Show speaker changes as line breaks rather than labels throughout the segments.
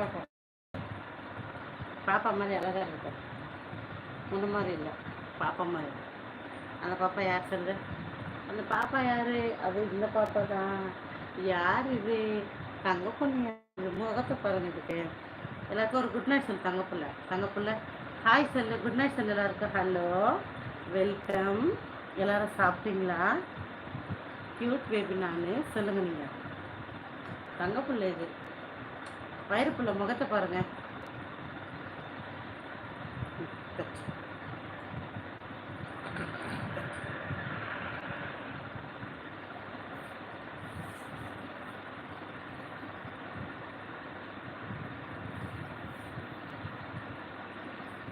ஓஹோ பாப்பா மாதிரி அழகாக இருக்கு முன்ன மாதிரி இல்லை. பாப்பா மாதிரி. அந்த பாப்பா யார் சொல்லு அந்த பாப்பா யாரு? அது இந்த பாப்பா தான். யார் இது? தங்க பொண்ணு முகத்தை பாருங்க எல்லாருக்கும் ஒரு குட் நைட் சொல்லு தங்கப்புள்ள தங்கப்புள்ள ஹாய் சொல்லு. குட் நைட் சொல்லு எல்லாருக்கும். ஹலோ வெல்கம் எல்லாரும் சாப்பிட்டீங்களா? கியூட் பேபி நான். சொல்லுங்க நீங்கள் பிள்ளை இது. வயிறுப்புள்ள முகத்தை பாருங்க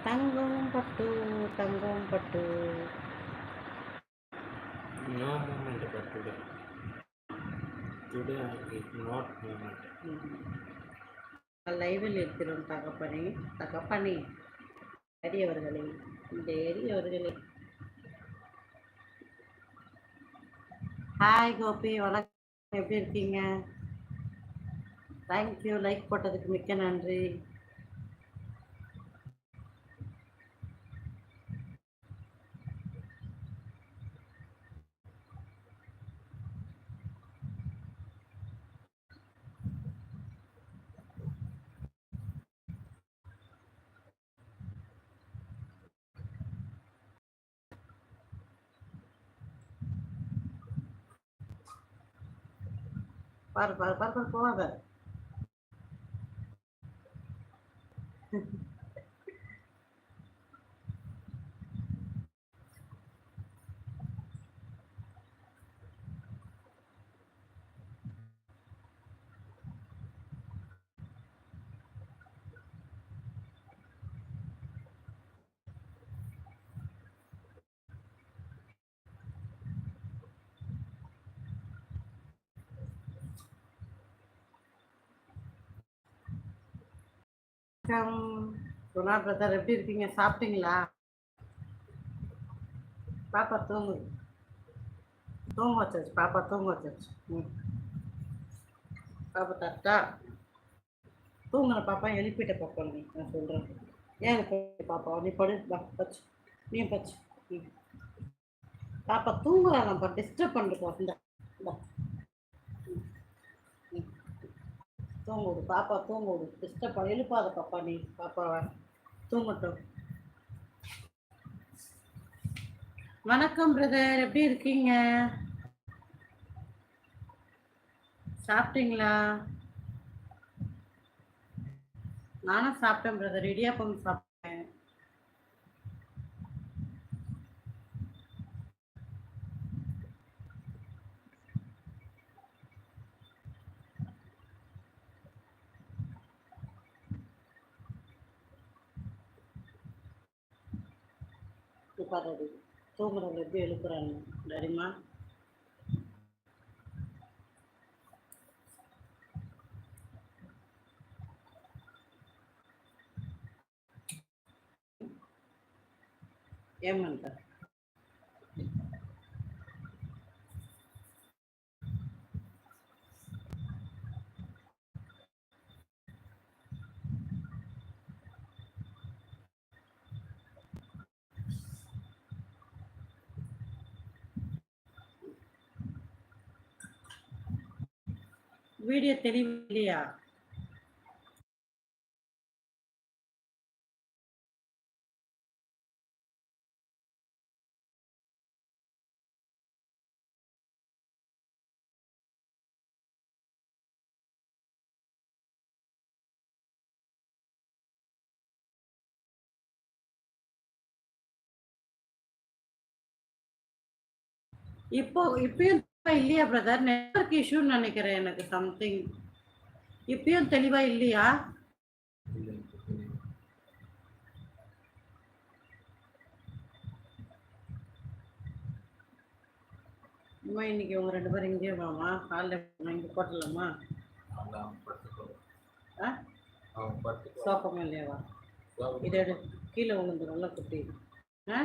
தங்கம் பட்டு தங்கம் பட்டு
No but today. Today is not movement.
லைவில் இருக்கிறோம் தகப்பனே. தகப்பனே இந்த எரியவர்களே ஹாய் கோபி. வணக்கம். எப்படி இருக்கீங்க? தேங்க்யூ லைக் போட்டதுக்கு மிக்க நன்றி. பாரு பாரு பாரு பாரு போவாத வணக்கம். குணா பிரதர் எப்படி இருக்கீங்க? சாப்பிட்டீங்களா? பாப்பா தூங்குது தூங்க வச்சாச்சு. பாப்பா தூங்க வச்சாச்சு. ம். பாப்பா தட்டா. தூங்கின பாப்பா எழுப்பிட்ட பாப்பா நீ. நான் சொல்கிறேன் ஏன் எழுப்பிட்ட பாப்பா? நீ படு. பச்சு. நீ பச்சு. ம். பாப்பா தூங்குறாங்கப்பா டிஸ்டர்ப் பண்ணுறப்பா இந்த இந்தா. ம். ம். தூங்க விடு பாப்பா தூங்க விடு டிஸ்டர்ப் பண்ண எழுப்பாத பாப்பா நீ பாப்பாவை தூங்கட்டும். வணக்கம் பிரதர் எப்படி இருக்கீங்க? சாப்பிட்டீங்களா? நானும் சாப்பிட்டேன் பிரதர் இடியாப்பம் சாப்பிட்டேன் பத்து தூங்குறவங்க எப்படி எழுப்புறாங்க? சரிம்மா. ஏமாண்டா வீடியோ தெளிவு இல்லையா இப்போ இப்பயும் தெளிவா இல்லையா பிரதர் நெட்வொர்க் இஷ்யூன்னு நினைக்கிறேன் எனக்கு சம்திங் இப்பயும் தெளிவா இல்லையா? அம்மா இன்னைக்கு உங்க ரெண்டு பேரும் இங்கேயே வாமா ஹாலில் இங்கே போட்டலாமா சோப்பமா இல்லையாவா இதை கீழே விழுந்துரும்ல குட்டி. ஆ?